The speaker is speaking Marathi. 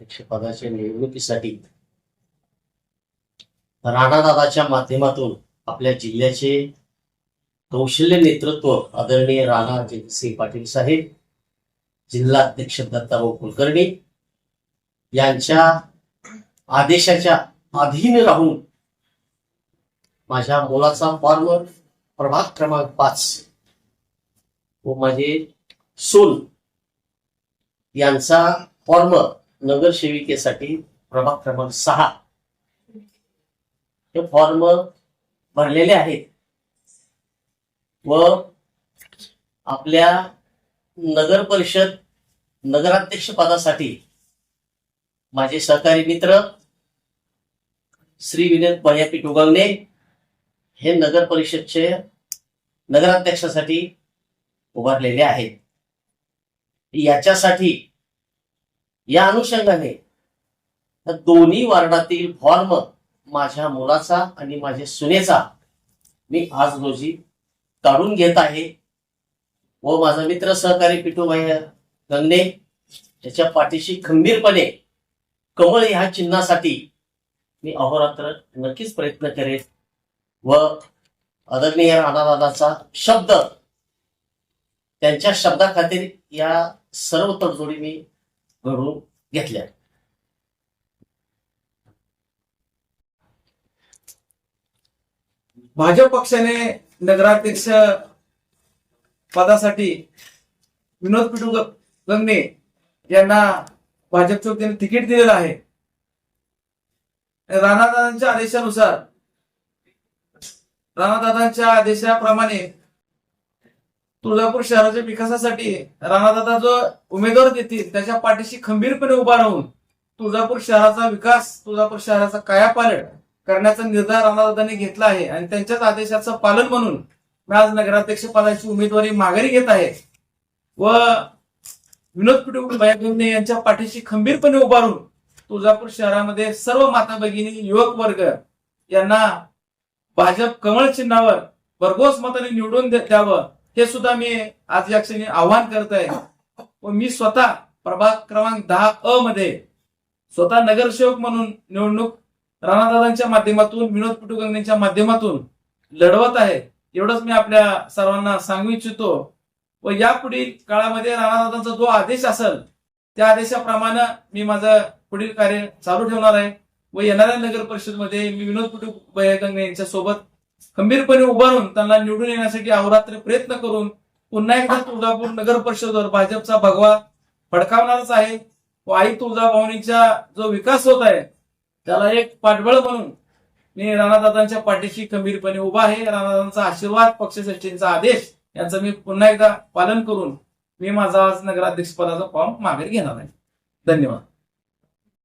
अध्यक्षपदाच्या निवडणुकीसाठी. राणादादाच्या माध्यमातून आपल्या जिल्ह्याचे कौशल्य नेतृत्व आदरणीय राणा जगसिंग पाटील साहेब जिल्हा अध्यक्ष दत्ताभाऊ कुलकर्णी यांच्या आदेशाच्या अधीन राहून माझ्या मुलाचा फॉर्म प्रभाग क्रमांक पाच व माझे सोन यांचा फॉर्म नगरसेविकेसाठी प्रभाग क्रमांक सहा. हे फॉर्म भरलेले आहेत. व आपल्या नगर परिषद नगराध्यक्ष पदासाठी माझे सहकारी मित्र श्री विनोद पर्यापीठ उगवणे हे नगर परिषदचे नगराध्यक्षासाठी उभारलेले आहेत. याच्यासाठी या अनुषंगाने. दोन्ही वार्डातील फॉर्म माझ्या मुलाचा आणि माझ्या सुनेचा मी आज रोजी काढून घेत आहे. व माझा मित्र सहकारी पिठूभाई गंगणे त्याच्या पाठीशी खंबीरपणे कमळ ह्या चिन्हासाठी मी अहोरात्र नक्कीच प्रयत्न करेन. व आदरणीय राणादादाचा शब्द त्यांच्या शब्दाखातीर या सर्व तडजोडी मी घडून घेतल्या. भाजप पक्षाने नगराध्यक्ष पदासाठी विनोद पिटू गंगणे यांना भाजपच्या वतीने तिकीट दिलेलं आहे. राणादादांच्या आदेशानुसार राणादादांच्या आदेशाप्रमाणे तुळजापूर शहराच्या विकासासाठी राणादादा जो उमेदवार देतील त्याच्या पाठीशी खंबीरपणे उभा राहून तुळजापूर शहराचा विकास तुळजापूर शहराचा कायापालट करण्याचा निर्धार राणादादांनी घेतला आहे आणि त्यांच्याच आदेशाचं पालन म्हणून मी आज नगराध्यक्ष पदाची उमेदवारी माघारी घेत आहे. व विनोद पिटू भैया यांच्या पाठीशी खंबीरपणे उभारून राहून तुळजापूर शहरामध्ये सर्व माता भगिनी युवक वर्ग यांना भाजप कमळ चिन्हावर भरघोस मताने निवडून द्यावं. हे सुद्धा मी आज या क्षणी आव्हान करत आहे. व मी स्वतः प्रभाग क्रमांक दहा अ मध्ये स्वतः नगरसेवक म्हणून निवडणूक राणादादांच्या माध्यमातून विनोद पिटुगंगेच्या माध्यमातून लढवत आहे. एवढंच मी आपल्या सर्वांना सांगू इच्छितो. व यापुढील काळामध्ये राणादादांचा जो आदेश असेल त्या आदेशाप्रमाणे मी माझं पुढील कार्य चालू ठेवणार आहे. व येणाऱ्या नगर परिषदमध्ये मी विनोद पिटू यांच्या सोबत खंबीरपणे उभारून त्यांना निवडून येण्यासाठी अहोरात्र प्रयत्न करून पुन्हा एकदा तुळजापूर नगर परिषदवर भाजपचा भगवा फडकावणारच आहे. व आई तुळजाभवानीचा जो विकास होत आहे त्याला एक पाठबळ म्हणून मी राणादादांच्या पाठीशी खंबीरपणे उभा आहे. राणादादांचा आशीर्वाद पक्षश्रेष्ठींचा आदेश यांचं मी पुन्हा एकदा पालन करून मी माझा आज नगराध्यक्षपदाचा फॉर्म मागे घेणार आहे. धन्यवाद.